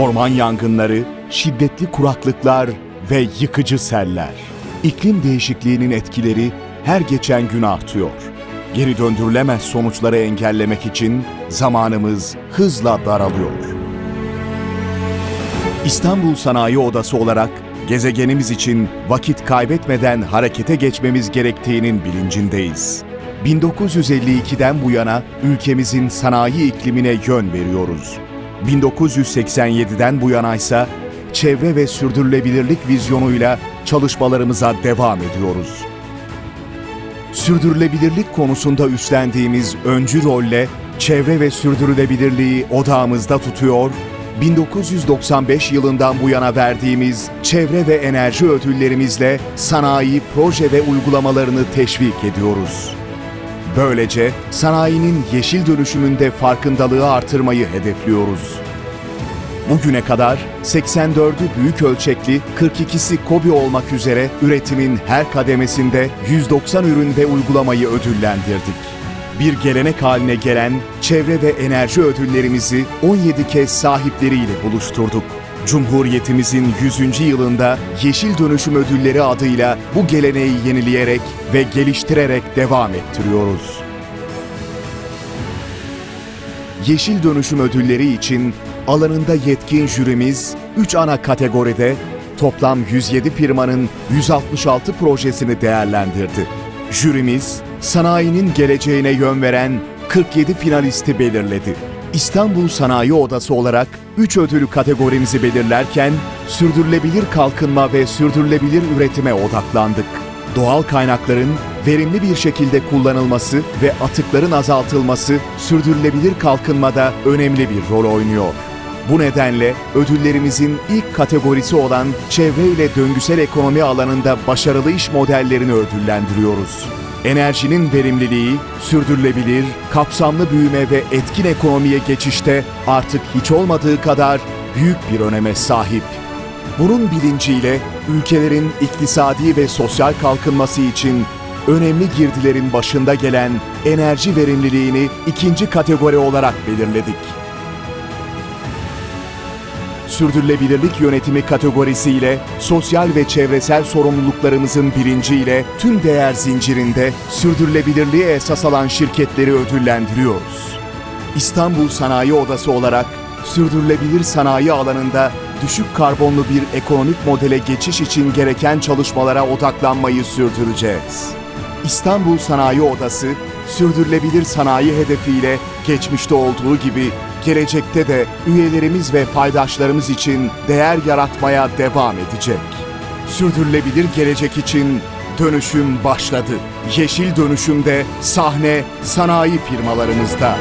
orman yangınları, şiddetli kuraklıklar ve yıkıcı seller. İklim değişikliğinin etkileri her geçen gün artıyor. Geri döndürülemez sonuçları engellemek için zamanımız hızla daralıyor. İstanbul Sanayi Odası olarak gezegenimiz için vakit kaybetmeden harekete geçmemiz gerektiğinin bilincindeyiz. 1952'den bu yana ülkemizin sanayi iklimine yön veriyoruz. 1987'den bu yana ise çevre ve sürdürülebilirlik vizyonuyla çalışmalarımıza devam ediyoruz. Sürdürülebilirlik konusunda üstlendiğimiz öncü rolle çevre ve sürdürülebilirliği odağımızda tutuyor, 1995 yılından bu yana verdiğimiz çevre ve enerji ödüllerimizle sanayi, proje ve uygulamalarını teşvik ediyoruz. Böylece sanayinin yeşil dönüşümünde farkındalığı artırmayı hedefliyoruz. Bugüne kadar 84'ü büyük ölçekli, 42'si KOBİ olmak üzere üretimin her kademesinde 190 ürün ve uygulamayı ödüllendirdik. Bir gelenek haline gelen çevre ve enerji ödüllerimizi 17 kez sahipleriyle buluşturduk. Cumhuriyetimizin 100. yılında Yeşil Dönüşüm Ödülleri adıyla bu geleneği yenileyerek ve geliştirerek devam ettiriyoruz. Yeşil Dönüşüm Ödülleri için alanında yetkin jürimiz 3 ana kategoride toplam 107 firmanın 166 projesini değerlendirdi. Jürimiz, sanayinin geleceğine yön veren 47 finalisti belirledi. İstanbul Sanayi Odası olarak 3 ödül kategorimizi belirlerken sürdürülebilir kalkınma ve sürdürülebilir üretime odaklandık. Doğal kaynakların verimli bir şekilde kullanılması ve atıkların azaltılması sürdürülebilir kalkınmada önemli bir rol oynuyor. Bu nedenle ödüllerimizin ilk kategorisi olan çevre ile döngüsel ekonomi alanında başarılı iş modellerini ödüllendiriyoruz. Enerjinin verimliliği, sürdürülebilir, kapsamlı büyüme ve etkin ekonomiye geçişte artık hiç olmadığı kadar büyük bir öneme sahip. Bunun bilinciyle ülkelerin iktisadi ve sosyal kalkınması için önemli girdilerin başında gelen enerji verimliliğini ikinci kategori olarak belirledik. Sürdürülebilirlik yönetimi kategorisiyle sosyal ve çevresel sorumluluklarımızın bilinciyle tüm değer zincirinde sürdürülebilirliğe esas alan şirketleri ödüllendiriyoruz. İstanbul Sanayi Odası olarak sürdürülebilir sanayi alanında düşük karbonlu bir ekonomik modele geçiş için gereken çalışmalara odaklanmayı sürdüreceğiz. İstanbul Sanayi Odası, sürdürülebilir sanayi hedefiyle geçmişte olduğu gibi gelecekte de üyelerimiz ve paydaşlarımız için değer yaratmaya devam edecek. Sürdürülebilir gelecek için dönüşüm başladı. Yeşil dönüşümde sahne sanayi firmalarımızda.